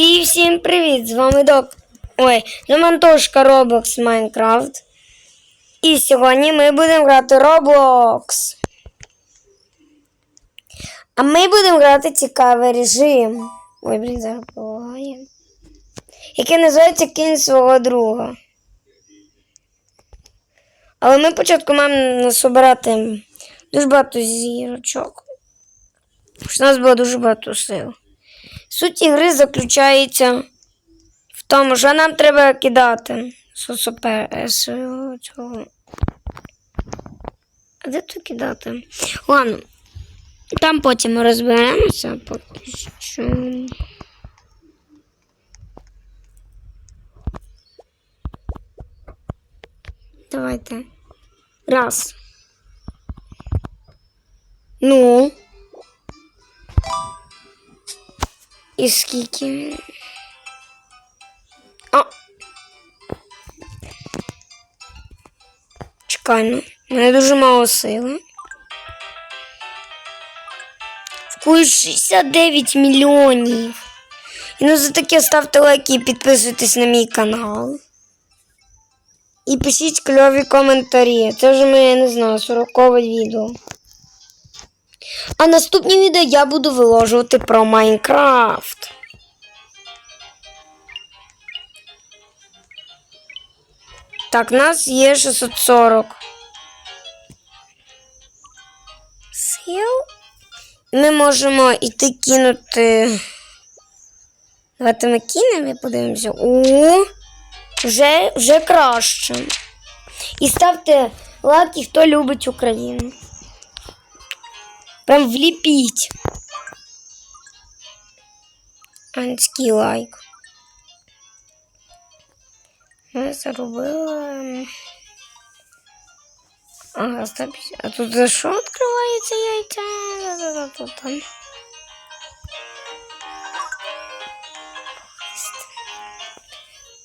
І всім привіт! З вами Док. Ой, Ремонтушка Roblox Minecraft. І сьогодні ми будемо грати Roblox. А ми будемо грати цікавий режим. Ой, блін, зараз. Який називається Кінь свого друга. Але ми спочатку маємо насобирати дуже багато зірочок. Щоб у нас було дуже багато сил. Суть ігри заключається в тому, що нам треба кидати е, цього. А де то кидати? Ладно. Там потім розберемося, поки що. Давайте. Раз. Ну. І скільки? А. Чекай, ну. Мене дуже мало сили. Вкує 69 мільйонів. І ну за таке ставте лайки і підписуйтесь на мій канал. І пишіть кльові коментарі. Це вже моє, я не знаю, 40 відео. А наступні відео я буду виложувати про Майнкрафт. Так, нас є 640. Сил. Ми можемо іти кинути. Давайте ми кинемо і подивимося. О, вже, вже краще. І ставте лайки, хто любить Україну. Прям влепить. Анський лайк. Ми заробили. Ага, 150. А тут за що открывается яйца, Да-да-да, тут там.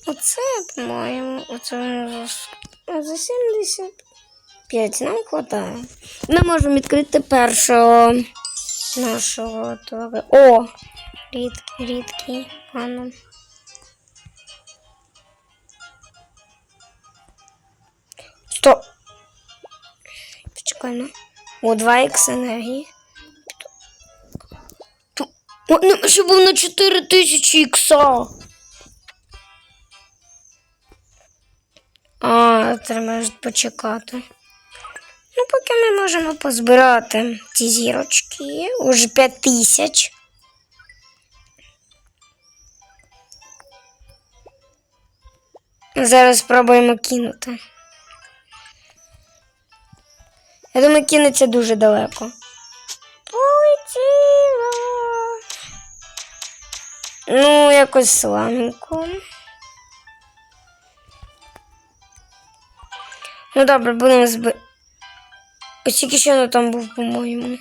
Оце, по-моєму, оце за 70. Капець, нам хватає. Ми можемо відкрити першого нашого тварина. О! Рідкий, рідкий, ану. Стоп! Почекай, ну. О, два ікс енергії. О, ну, ще був на 4 4000 ікса. А, треба почекати. Ну, поки ми можемо позбирати ці зірочки. Уже 5 тисяч. Зараз спробуємо кинути. Я думаю, кинеться дуже далеко. Полетіло. Ну, якось слабенько. Ну добре, будемо зби. Ось тільки воно там був, по-моєму.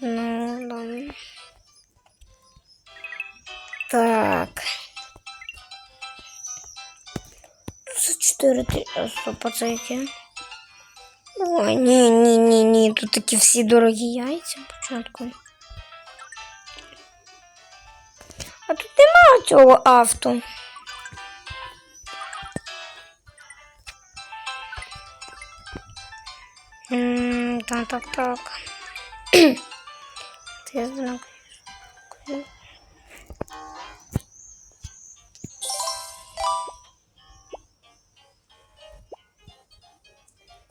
Ну, добре. Так. За 4 ти... а, Стоп, а це яке? Ой, ні, ні, ні, ні. Тут такі всі дорогі яйця спочатку. А тут немає цього авто. М, Так, так, так. Ти знак.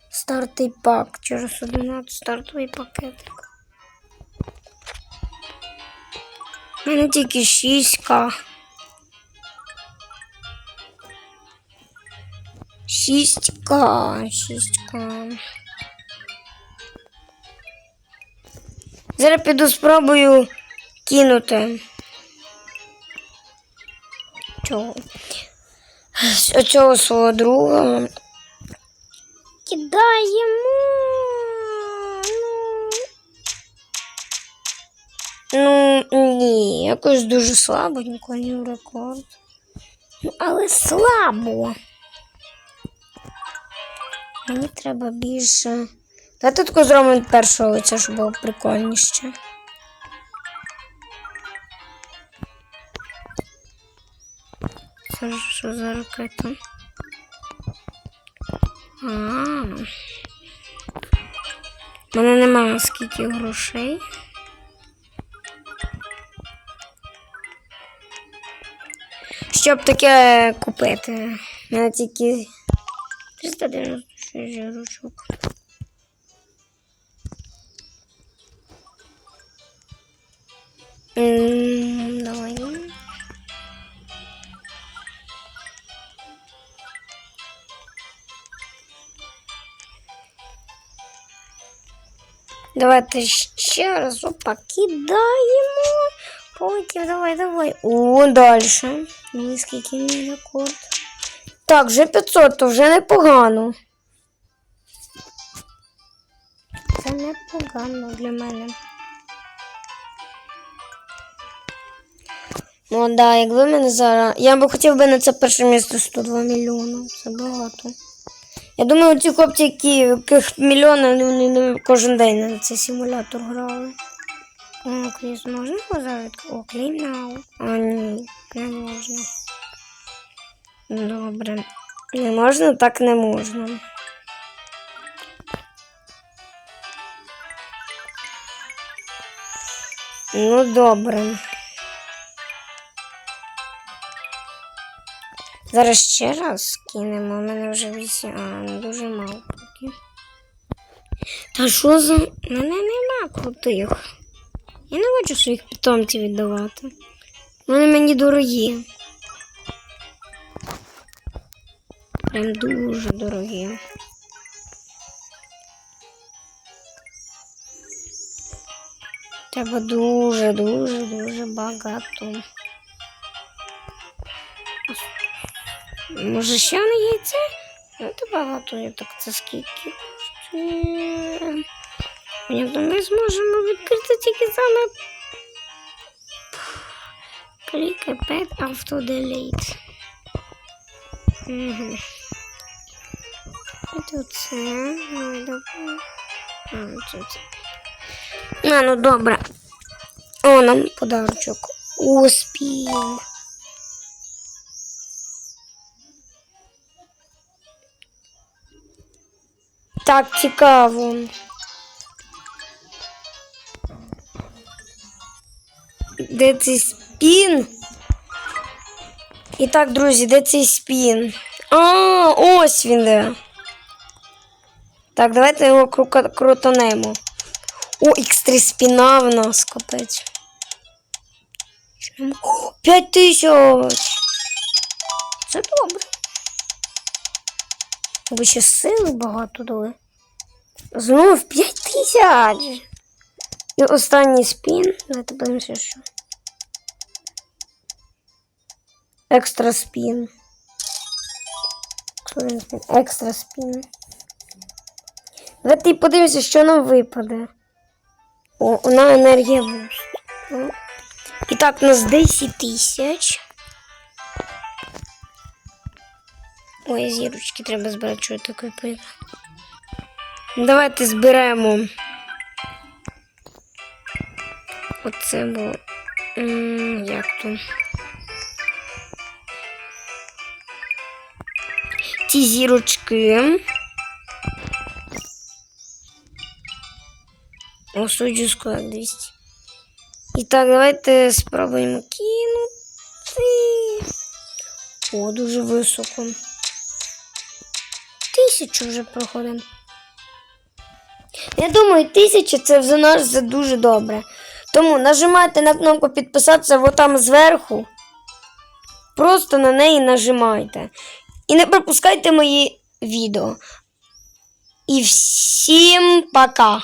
Стартовий пак через 11 стартовий пакетик. У мене тільки 6к. 6к, 6к. Зараз піду спробую кинути. Чого? Оцього свого друга. Кидаємо. Ну, ну ні, якось дуже слабенько, не рекорд. Ну, але слабо. Мені треба більше. Давайте тут зробимо першого лиця, щоб було прикольніше. Це що за ракета? А, -а, а мене немає скільки грошей. Щоб таке купити. У мене тільки 396 грошок. М, Давай. Давайте ще раз опа, кидаємо. Потім давай, давай. О, і скільки мій рекорд. Так, вже 500, то вже непогано. Це непогано для мене. Ну, да, якби мене зараз. Я би хотів би на це перше місце 102 мільйони. Це багато. Я думаю, ці хлопці, яких мільйони, вони кожен день на цей симулятор грали. О, Кріс, можна його зараз? О, клейм нау. А, ні, не можна. Добре. Не можна, так не можна. Ну, добре. Зараз ще раз кинемо. У мене вже вісім. А, ну дуже мало поки. Та що за. Мене нема крутих. Я не хочу своїх питомців віддавати. Вони мені дорогі. Прям дуже дорогі. Треба дуже, дуже, дуже багато. Може, ще не яйце? Ну, це багато, я так це скільки коштує. Ми зможемо відкрити тільки саме. Клікай Pet Auto Delete. Угу. І тут це. Ну, добре. А, тут. А, ну добре. О, нам подарочок. Успіх. Так цікаво. Де цей спін? І так, друзі, де цей спін? А, ось він де. Так, давайте його крутанемо. О, X3 спіна в нас капець. О, 5 тисяч! Це добре. Ви ще сили багато дали. Знов 5 тисяч. І останній спін. Давайте подивимося, що. Екстра спін. Екстра спін. Давайте подивимося, що нам випаде. О, вона енергія буст. І так, у нас 10 тисяч. Ой, зірочки треба збирати, що я таке пиво. Давайте зберемо. Оце було. Як то? Ці зірочки. О, суджу склад 200. І так, давайте спробуємо кинути. О, дуже високо. Тисячу вже проходимо. Я думаю, тисяча це за нас за дуже добре. Тому нажимайте на кнопку підписатися вот там зверху. Просто на неї нажимайте. І не пропускайте мої відео. І всім пока!